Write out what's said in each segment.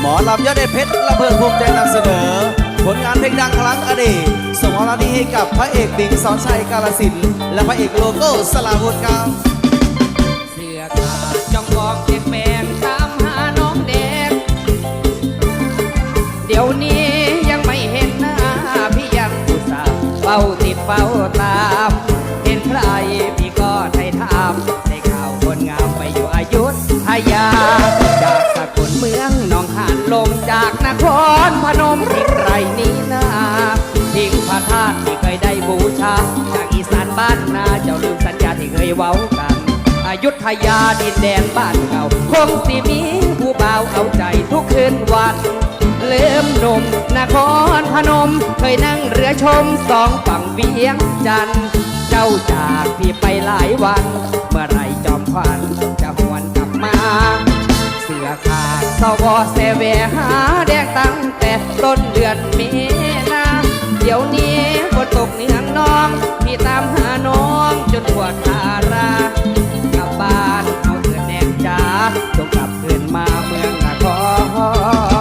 หมอลำยอดเด็เพชรระเบิดภูมิใจนำเสนอ ผลงานเพลงดังครั้งอดีตส่งมอบนี้ให้กับพระเอกบิงสอนชัยกาลสินและพระเอกโลโก้สลาวุธครับเสื้อขาว หนองจากนครพนมทิ้งไรนี้นาทิ้งพระธาตุที่เคยได้บูชา จากอีสานบ้านนาเจ้าลืมสัญญาที่เคยเว้ากันอายุธยาดินแดนบ้านเก่าคงสิมีผู้บ่าวเอาใจทุกคืนวันเลืมนุ่มนครพนม เคยนั่งเรือชมสองฝั่งเวียงจันทร์เจ้าจากพี่ไปหลายวัน เมื่อไรจอมขวัญจะหวนกลับมา เสือขา สวเสเวหาแดงตั้งแต่ต้นเดือนมีนาเดี๋ยวนี้ฝนตกเนืองน้อง พี่ตามหาน้องจนปวดทารากลับบ้านเอาเถิดแดงจ้าจงกลับคืนมาเมืองนค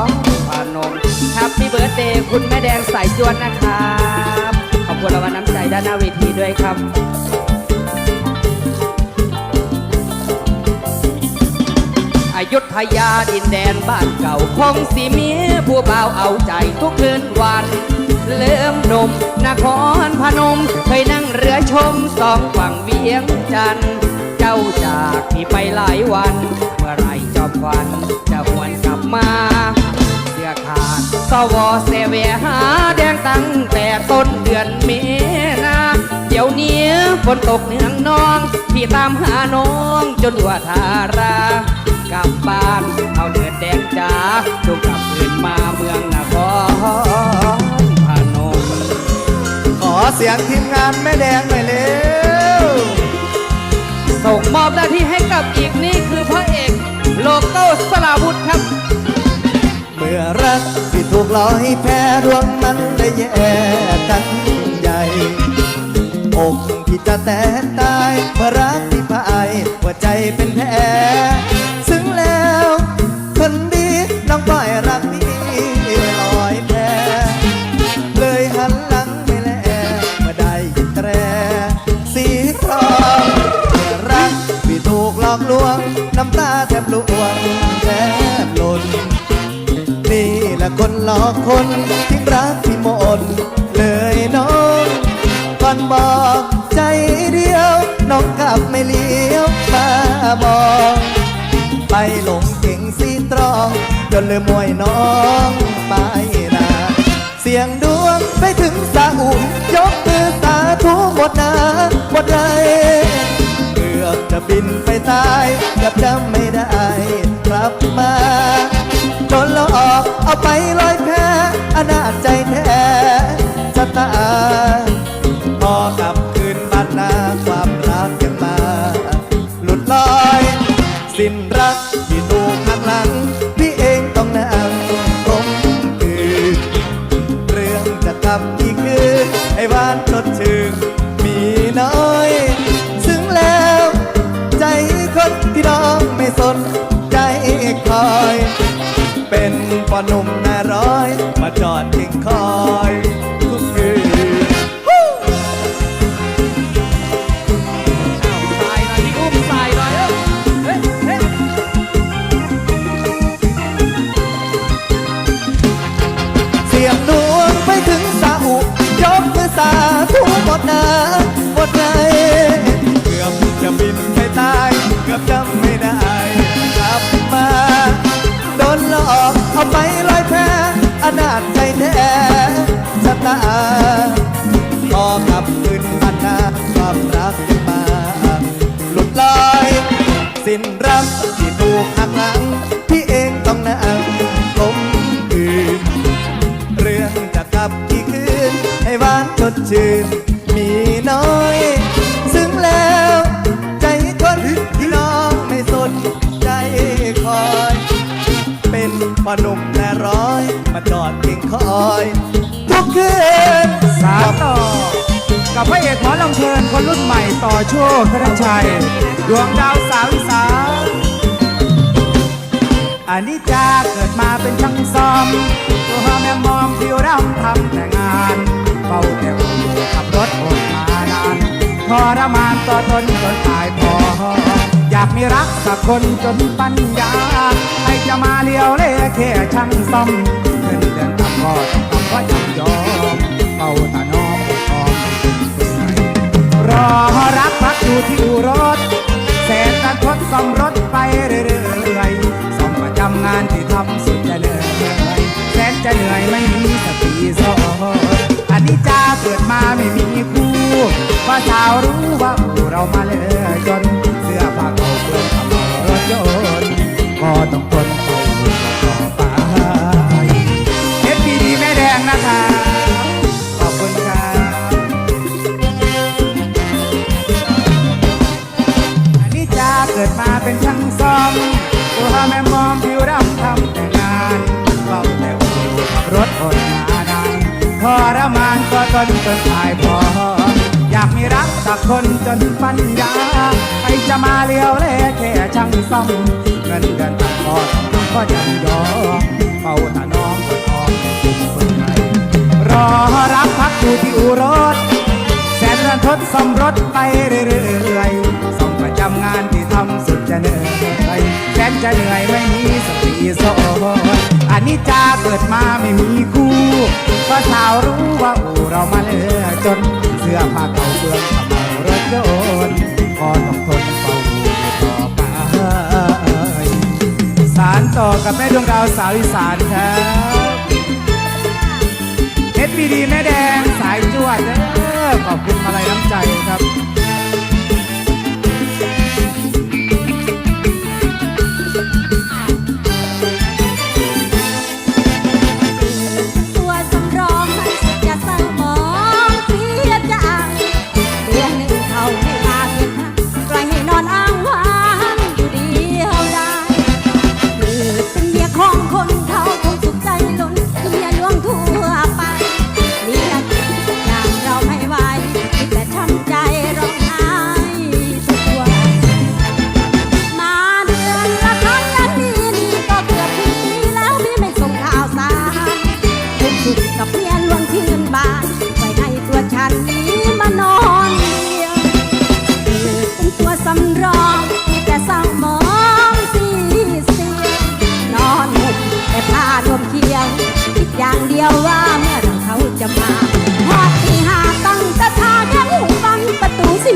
รพนมครับพี่เบิร์ดเดย์คุณแม่แดงสายจวนนะครับ ขอบคุณรางวัลน้ำใจด้านหน้าเวทีด้วยครับ อยุธยาดินแดนบ้านเก่าคงสิมีผู้บ่าวเอาใจทุกคืนวันเริ่มนมนครพนม เคยนั่งเรือชมสองฝั่งเวียงจันทร์เจ้าจากพี่ไปหลายวัน เมื่อไรจอมควันจะหวนกลับมา เสื้อขาดสวอเสเวหาแดงตั้งแต่ต้นเดือน นี้ฝนตกเนืองนอง พี่ตามหาน้องจนว่าทารา กลับบ้านเอาเดือดแดงจ้าจงกลับคืนมาเมืองนครพนมขอเสียงทีมงานแม่แดงหน่อยเร็วส่งมอบหน้าที่ให้กับอีกนี่คือพระเอกโลโก้สลาวุธครับ เมื่อรักที่ถูกหลอกให้แพ้ดวงนั้นได้แย่กันใหญ่ อกที่จะแตกตายเมื่อรักที่พ่ายหัวใจเป็นแผลซึ้งแล้ว คนดีน้องปล่อยรักนี้ลอยแพเลยหันหลังไม่แลเมื่อได้ยินแตรสีทองเมื่อรักที่ถูกหลอกลวง น้ำตาแทบลวงแทบหล่นนี่แหละคนหลอกคนที่รักที่หมด อนบอกใจเดียว น้องกลับไม่เลี้ยวมามองไปหลงเก่งสีตรอง จนลืมมวยน้องไปนาเสียงดวงไปถึงสาอุยกมือสาธุหมดนาหมดเลยเกือบจะบินไปตายกือบจะไม่ได้กลับมา หนุ่ม ชะตาพอกลับคืนพันนาความรักมา หลุดลอย สิ้นรักที่ถูกหักหลัง พี่เองต้องนั่งคมคืนเรื่องจะกลับกี่คืน ให้หวานสดชื่นมีน้อย ซึ่งแล้ว ใจคนที่น้องไม่สนใจคอย เป็นปอหนุ่มแน่ร้อย มาจอดเพียงคอย กคืนสามต่อ กับพระเอกหมอลำเพลินคนรุ่นใหม่ต่อโชคธนชัย ดวงดาวสาวอีสานอันนี้จาเกิดมาเป็นช่างซ่อม ตัวแม่มอมผิวดำทำแต่งานเฝ้าแต่อู่ขับรถอดมานานทรมานต่อทนจนตายพอ อยากมีรักสักคนจนปัญญาให้จะมาเลี้ยวเล่แค่ช่างซ่อมเงินเดือนต่ำก็ต้อง ร รมานก็จนจนตายพอ อยากมีรักสักคนจนปัญญาให้จะมาเลี้ยวเล่แค่ช่างซ่อมเงินเดือนตัดพอต้องก็ยังยอมเฝ้าตาน้องคนออมในกลุ่มคนไทยรอรับพักอยู่ที่อู่รถ แสนรันทดซ่อมรถไปเรื่อยๆซ่อมประจำงานที่ทำสุดจะเหนื่อยแสนจะเหนื่อยไม่มีสติสอนอันนี้จ้าเกิดมาไม่มี ก็สาวรู้ว่าอู่เรามาเลือจน เสื้อผ้าเก่าเปลืองทำเอารถยนต์ก็ต้องทนเฝ้าอู่ต่อไปสารต่อกับแม่ดวงดาวสาวอีสานครับ ทุกสุดกับเมียหลวงชื่นบานไว้ให้ตัวฉันนี้มานอนเดียวคือเป็นตัวสำรองมีแต่เศร้ามองสีเสียนอนห่มแต่ผ้ารวมเคียงคิดอย่างเดียวว่าเมื่อไรเขาจะมาพอดที่หาตั้งกระทาแค่หูฟังประตูสิ